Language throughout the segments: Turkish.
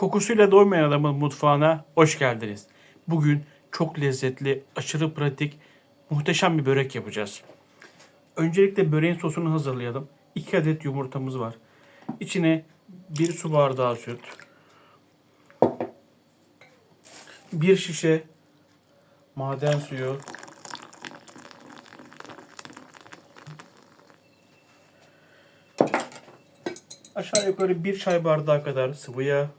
Kokusuyla doymayan adamın mutfağına hoş geldiniz. Bugün çok lezzetli, aşırı pratik, muhteşem bir börek yapacağız. Öncelikle böreğin sosunu hazırlayalım. 2 adet yumurtamız var. İçine 1 su bardağı süt, 1 şişe maden suyu, aşağı yukarı 1 çay bardağı kadar sıvı yağ,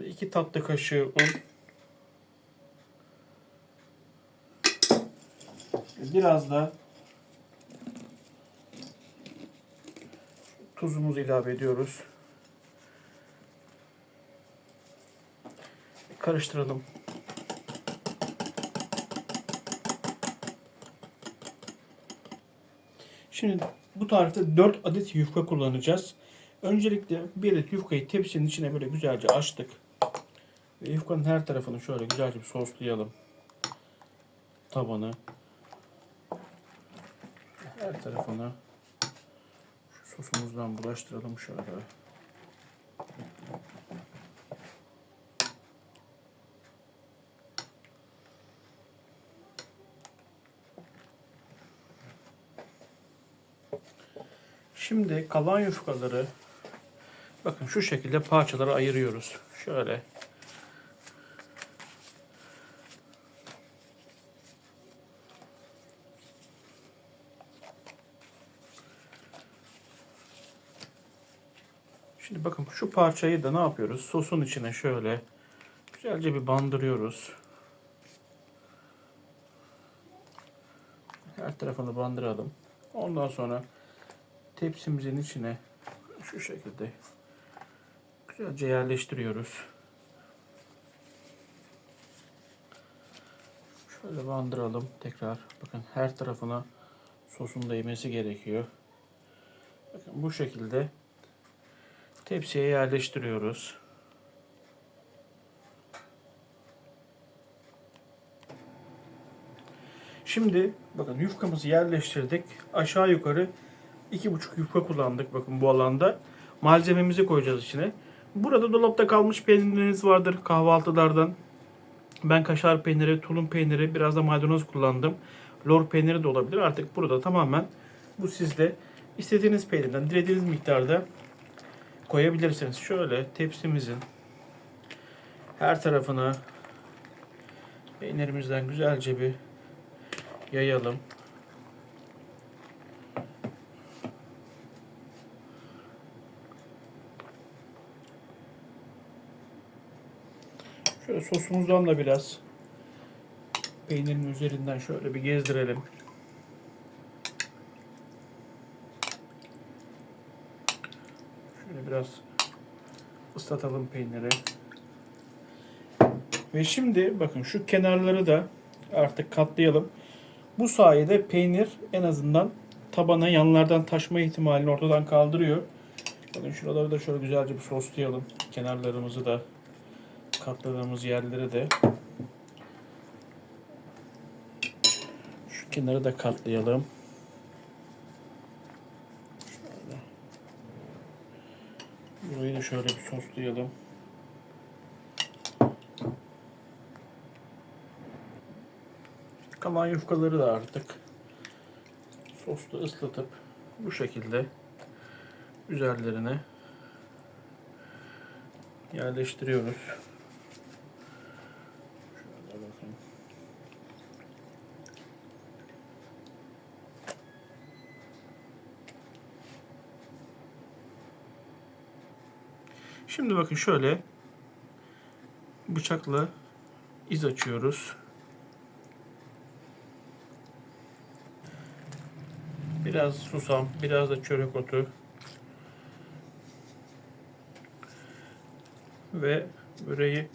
Şöyle iki tatlı kaşığı un. Biraz da tuzumuzu ilave ediyoruz. Karıştıralım. Şimdi bu tarifte 4 adet yufka kullanacağız. Öncelikle bir adet yufkayı tepsinin içine böyle güzelce açtık. Yufkanın her tarafını şöyle güzelce bir soslayalım. Tabanı. Her tarafına şu sosumuzdan bulaştıralım şöyle. Şimdi kalan yufkaları bakın şu şekilde parçalara ayırıyoruz. Şöyle Şimdi bakın şu parçayı da ne yapıyoruz? Sosun içine şöyle güzelce bir bandırıyoruz. Her tarafını bandıralım. Ondan sonra tepsimizin içine şu şekilde güzelce yerleştiriyoruz. Şöyle bandıralım tekrar. Bakın her tarafına sosun değmesi gerekiyor. Bakın bu şekilde tepsiye yerleştiriyoruz. Şimdi bakın yufkamızı yerleştirdik. Aşağı yukarı iki buçuk yufka kullandık bakın bu alanda. Malzememizi koyacağız içine. Burada dolapta kalmış peynirleriniz vardır kahvaltılardan. Ben kaşar peyniri, tulum peyniri, biraz da maydanoz kullandım. Lor peyniri de olabilir. Artık burada tamamen bu sizde. istediğiniz peynirden dilediğiniz miktarda koyabilirsiniz. Şöyle tepsimizin her tarafına peynirimizden güzelce bir yayalım. Şöyle sosumuzdan da biraz peynirin üzerinden şöyle bir gezdirelim. Şöyle biraz ıslatalım peyniri. Ve şimdi bakın şu kenarları da artık katlayalım. Bu sayede peynir en azından tabana yanlardan taşma ihtimalini ortadan kaldırıyor. Bakın şuraları da şöyle güzelce bir soslayalım. Kenarlarımızı da katladığımız yerleri de şu kenarı da katlayalım. Burayı da şöyle bir soslayalım. Kalan yufkaları da artık sosla ıslatıp bu şekilde üzerlerine yerleştiriyoruz. Şöyle bakın. Şimdi bakın şöyle bıçakla iz açıyoruz. Biraz susam, biraz da çörek otu. Ve böreği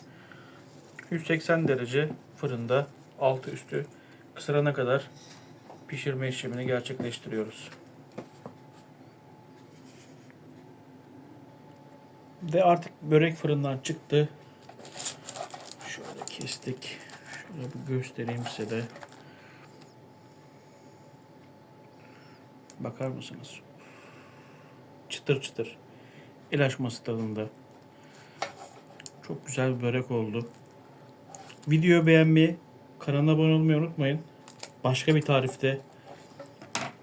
180 derece fırında altı üstü kısırana kadar pişirme işlemini gerçekleştiriyoruz. Ve artık börek fırından çıktı. Şöyle kestik. Şöyle bir göstereyim size de. Bakar mısınız? Çıtır çıtır. El açması tadında. Çok güzel bir börek oldu. Videoyu beğenmeyi, kanala abone olmayı unutmayın. Başka bir tarifte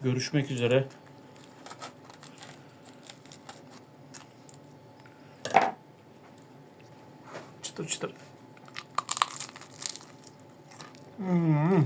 görüşmek üzere. Çıtır çıtır. Hmm.